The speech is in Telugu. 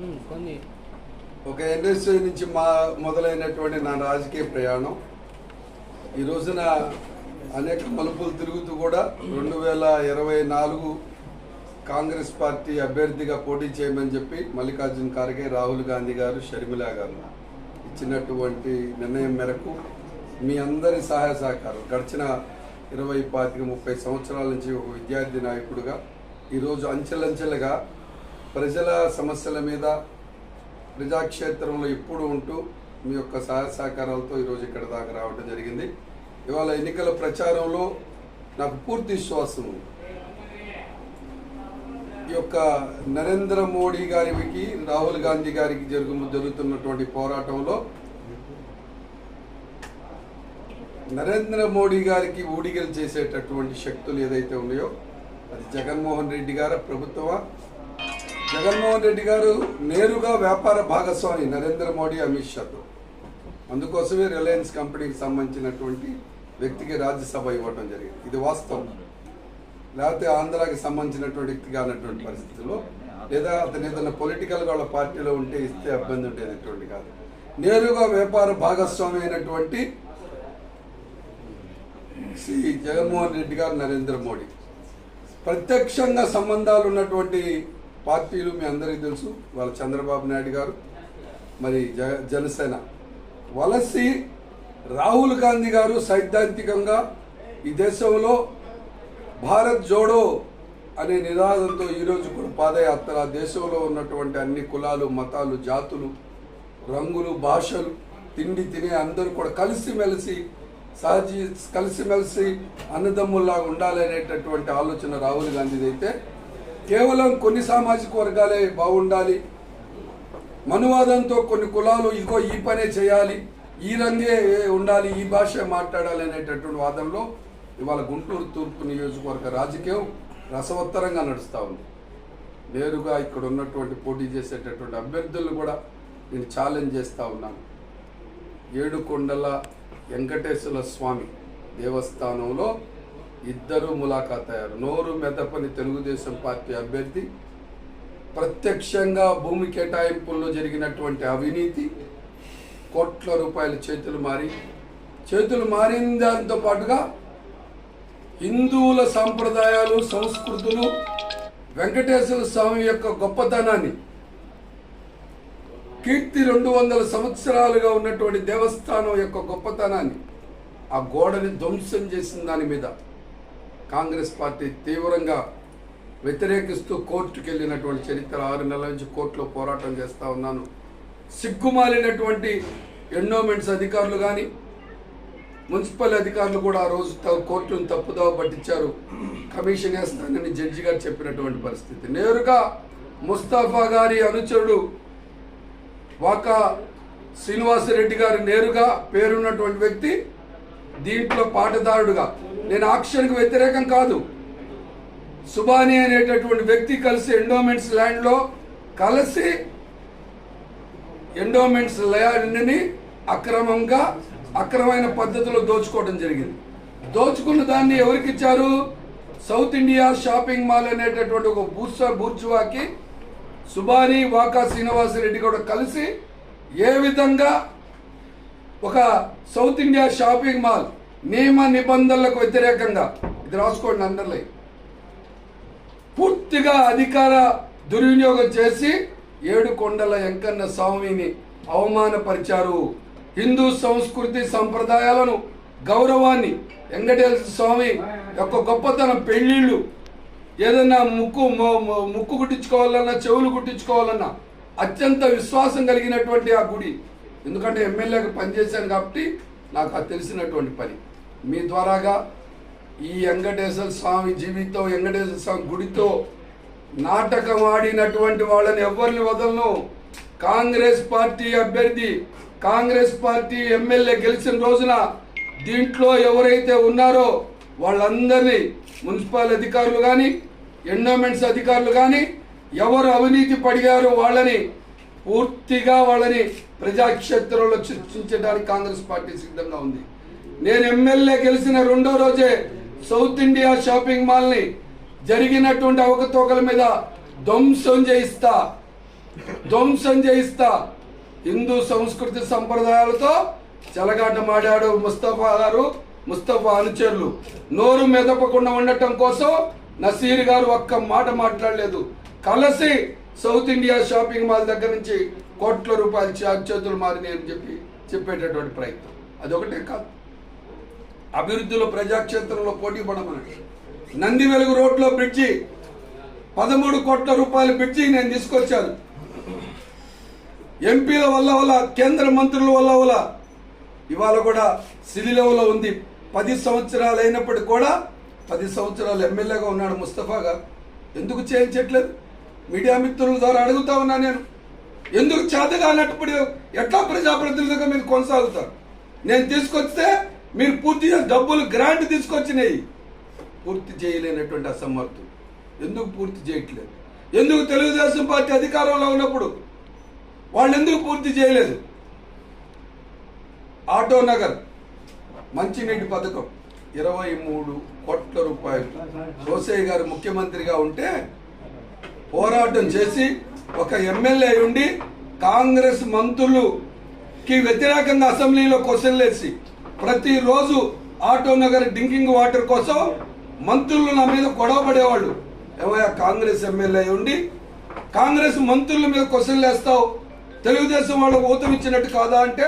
కొన్ని. ఒక ఇండస్ట్రీ నుంచి మా మొదలైనటువంటి నా రాజకీయ ప్రయాణం. ఈ రోజున అనేక మలుపులు తిరుగుతూ కూడా రెండు వేల ఇరవై నాలుగు కాంగ్రెస్ పార్టీ అభ్యర్థిగా పోటీ చేయమని చెప్పి మల్లికార్జున ఖార్గే రాహుల్ గాంధీ గారు షర్మిల గారు ఇచ్చినటువంటి నిర్ణయం మేరకు మీ అందరి సహాయ సహకారం గడిచిన ఇరవై పాతిక ముప్పై సంవత్సరాల నుంచి ఒక విద్యార్థి నాయకుడుగా ఈరోజు అంచెలంచెలుగా ప్రజల సమస్యల మీద ప్రజాక్షేత్రంలో ఎప్పుడు ఉంటూ మీ యొక్క సహాయ సహకారాలతో ఈరోజు ఇక్కడ దాకా రావడం జరిగింది. ఇవాళ ఎన్నికల ప్రచారంలో నాకు పూర్తి విశ్వాసం ఈ యొక్క నరేంద్ర మోడీ గారికి రాహుల్ గాంధీ గారికి జరుగు జరుగుతున్నటువంటి పోరాటంలో నరేంద్ర మోడీ గారికి ఊడిగలు చేసేటటువంటి శక్తులు ఏదైతే ఉన్నాయో అది జగన్మోహన్ రెడ్డి గారి ప్రభుత్వమా? జగన్మోహన్ రెడ్డి గారు నేరుగా వ్యాపార భాగస్వామి నరేంద్ర మోడీ అమిత్ షాతో. అందుకోసమే రిలయన్స్ కంపెనీకి సంబంధించినటువంటి వ్యక్తికి రాజ్యసభ ఇవ్వడం జరిగింది. ఇది వాస్తవం. లేకపోతే ఆంధ్రాకి సంబంధించినటువంటి వ్యక్తిగా అన్నటువంటి పరిస్థితుల్లో లేదా అతను ఏదైనా పొలిటికల్ వాళ్ళ పార్టీలో ఉంటే ఇస్తే ఇబ్బంది ఉండేటటువంటి కాదు. నేరుగా వ్యాపార భాగస్వామి అయినటువంటి శ్రీ జగన్మోహన్ రెడ్డి గారు నరేంద్ర మోడీ. ప్రత్యక్షంగా సంబంధాలు ఉన్నటువంటి పార్టీలు మీ అందరికీ తెలుసు వాళ్ళ చంద్రబాబు నాయుడు గారు మరి జ జనసేన. వలసి రాహుల్ గాంధీ గారు సైద్ధాంతికంగా ఈ దేశంలో భారత్ జోడో అనే నినాదంతో ఈరోజు కూడా పాదయాత్ర. దేశంలో ఉన్నటువంటి అన్ని కులాలు మతాలు జాతులు రంగులు భాషలు తిండి తినే అందరూ కూడా కలిసిమెలిసి సహజీ కలిసిమెలిసి అన్నదమ్ముల్లాగా ఉండాలనేటటువంటి ఆలోచన రాహుల్ గాంధీది అయితే కేవలం కొన్ని సామాజిక వర్గాలే బాగుండాలి. మనువాదంతో కొన్ని కులాలు ఇగో ఈ పనే చేయాలి. ఈ రంగే ఉండాలి ఈ భాష మాట్లాడాలి అనేటటువంటి వాదంలో ఇవాళ గుంటూరు తూర్పు నియోజకవర్గ రాజకీయం రసవత్తరంగా నడుస్తూ ఉంది. నేరుగా ఇక్కడ ఉన్నటువంటి పోటీ చేసేటటువంటి అభ్యర్థులను కూడా నేను ఛాలెంజ్ చేస్తూ ఉన్నాను. ఏడుకొండల వెంకటేశ్వర స్వామి దేవస్థానంలో ఇద్దరు ములాఖాత్ అయ్యారు నోరు మెదపని తెలుగుదేశం పార్టీ అభ్యర్థి. ప్రత్యక్షంగా భూమి కేటాయింపుల్లో జరిగినటువంటి అవినీతి కోట్ల రూపాయలు చేతులు మారి చేతులు మారిన దాంతో పాటుగా హిందువుల సాంప్రదాయాలు సంస్కృతులు వెంకటేశ్వర స్వామి యొక్క గొప్పతనాన్ని కీర్తి రెండు వందల సంవత్సరాలుగా ఉన్నటువంటి దేవస్థానం యొక్క గొప్పతనాన్ని ఆ గోడని ధ్వంసం చేసిన దాని మీద కాంగ్రెస్ పార్టీ తీవ్రంగా వ్యతిరేకిస్తూ కోర్టుకు వెళ్ళినటువంటి చరిత్ర ఆరు నెలల నుంచి కోర్టులో పోరాటం చేస్తూ ఉన్నాను. సిగ్గుమాలినటువంటి ఎండోమెంట్స్ అధికారులు కానీ మున్సిపల్ అధికారులు కూడా ఆ రోజు కోర్టును తప్పుదోవ పట్టించారు. కమిషన్ వేస్తానని జడ్జి గారు చెప్పినటువంటి పరిస్థితి. నేరుగా ముస్తాఫా గారి అనుచరుడు వాకా శ్రీనివాసరెడ్డి గారు నేరుగా పేరున్నటువంటి వ్యక్తి దీంట్లో పాటదారుడుగా. నేను ఆక్షన్కి వ్యతిరేకం కాదు. సుబాని అనేటటువంటి వ్యక్తి కలిసి ఎండోమెంట్స్ ల్యాండ్లో కలిసి ఎండోమెంట్స్ ల్యాండ్ని అక్రమంగా అక్రమైన పద్ధతిలో దోచుకోవడం జరిగింది. దోచుకున్న దాన్ని ఎవరికి ఇచ్చారు? సౌత్ ఇండియా షాపింగ్ మాల్ అనేటటువంటి ఒక బూర్స బూర్చువాకి సుబాని వాకా శ్రీనివాసరెడ్డి కూడా కలిసి ఏ విధంగా ఒక సౌత్ ఇండియా షాపింగ్ మాల్ నియమ నిబంధనలకు వ్యతిరేకంగా. ఇది రాసుకోండి అందరిలో పూర్తిగా అధికార దుర్వినియోగం చేసి ఏడు కొండల వెంకన్న స్వామిని అవమానపరిచారు. హిందూ సంస్కృతి సంప్రదాయాలను గౌరవాన్ని వెంకటేశ్వర స్వామి యొక్క గొప్పతనం పెళ్ళిళ్ళు ఏదన్నా ముక్కు మొ- ముక్కు కుట్టించుకోవాలన్నా చెవులు కుట్టించుకోవాలన్నా అత్యంత విశ్వాసం కలిగినటువంటి ఆ గుడి. ఎందుకంటే ఎమ్మెల్యేగా పనిచేశాను కాబట్టి నాకు అది తెలిసినటువంటి పని. మీ ద్వారాగా ఈ వెంకటేశ్వర స్వామి జీవితం వెంకటేశ్వర స్వామి గుడితో నాటకం ఆడినటువంటి వాళ్ళని ఎవరిని వదలను. కాంగ్రెస్ పార్టీ అభ్యర్థి కాంగ్రెస్ పార్టీ ఎమ్మెల్యే గెలిచిన రోజున దీంట్లో ఎవరైతే ఉన్నారో వాళ్ళందరినీ మున్సిపల్ అధికారులు కానీ ఎండోమెంట్స్ అధికారులు కానీ ఎవరు అవినీతి పడిగారో వాళ్ళని పూర్తిగా వాళ్ళని ప్రజాక్షేత్రంలో చర్చించడానికి కాంగ్రెస్ పార్టీ సిద్ధంగా ఉంది. నేను ఎమ్మెల్యే గెలిచిన రెండో రోజే సౌత్ ఇండియా షాపింగ్ మాల్ని జరిగినటువంటి అవకతవకల మీద ధ్వంసం చేయిస్తా ధ్వంసం చేయిస్తా. హిందూ సంస్కృతి సంప్రదాయాలతో చెలగాటమాడాడు ముస్తఫా గారు ముస్తఫా అనుచరులు. నోరు మెదపకుండా ఉండటం కోసం నసీర్ గారు ఒక్క మాట మాట్లాడలేదు. కలిసి సౌత్ ఇండియా షాపింగ్ మాల్ దగ్గర నుంచి కోట్ల రూపాయలు చేతులు మారినాయి అని చెప్పి చెప్పేటటువంటి ప్రయత్నం. అదొకటే కాదు. అభివృద్ధిలో ప్రజాక్షేత్రంలో పోటీ పడమని నంది వెలుగు రోడ్లో బ్రిడ్జి పదమూడు కోట్ల రూపాయల బ్రిడ్జి నేను తీసుకొచ్చాను. ఎంపీల వల్ల వల్ల కేంద్ర మంత్రుల వల్ల వల్ల ఇవాళ కూడా సిలిలవలో ఉంది. పది సంవత్సరాలు అయినప్పటికీ కూడా పది సంవత్సరాలు ఎమ్మెల్యేగా ఉన్నాడు ముస్తఫాగా. ఎందుకు చేయించట్లేదు? మీడియా మిత్రుల ద్వారా అడుగుతా ఉన్నా నేను. ఎందుకు చేతగా అన్నప్పుడు ఎట్లా ప్రజాప్రతినిధులుగా మీరు కొనసాగుతారు? నేను తీసుకొస్తే మీరు పూర్తిగా డబ్బులు గ్రాంట్ తీసుకొచ్చినాయి. పూర్తి చేయలేనటువంటి అసమర్థులు. ఎందుకు పూర్తి చేయట్లేదు? ఎందుకు తెలుగుదేశం పార్టీ అధికారంలో ఉన్నప్పుడు వాళ్ళు ఎందుకు పూర్తి చేయలేదు? ఆటో నగర్ మంచినీటి పథకం ఇరవై మూడు కోట్ల రూపాయలు. రోసయ్య గారు ముఖ్యమంత్రిగా ఉంటే పోరాటం చేసి ఒక ఎమ్మెల్యే ఉండి కాంగ్రెస్ మంత్రులుకి వ్యతిరేకంగా అసెంబ్లీలో క్వశ్చన్లు ప్రతిరోజు ఆటో నగర్ డ్రింకింగ్ వాటర్ కోసం మంత్రులు నా మీద గొడవ పడేవాళ్ళు. ఏమయ్యా కాంగ్రెస్ ఎమ్మెల్యే ఉండి కాంగ్రెస్ మంత్రుల మీద క్వశ్చన్లు వేస్తావు? తెలుగుదేశం వాళ్ళకు ఊతం ఇచ్చినట్టు కాదా అంటే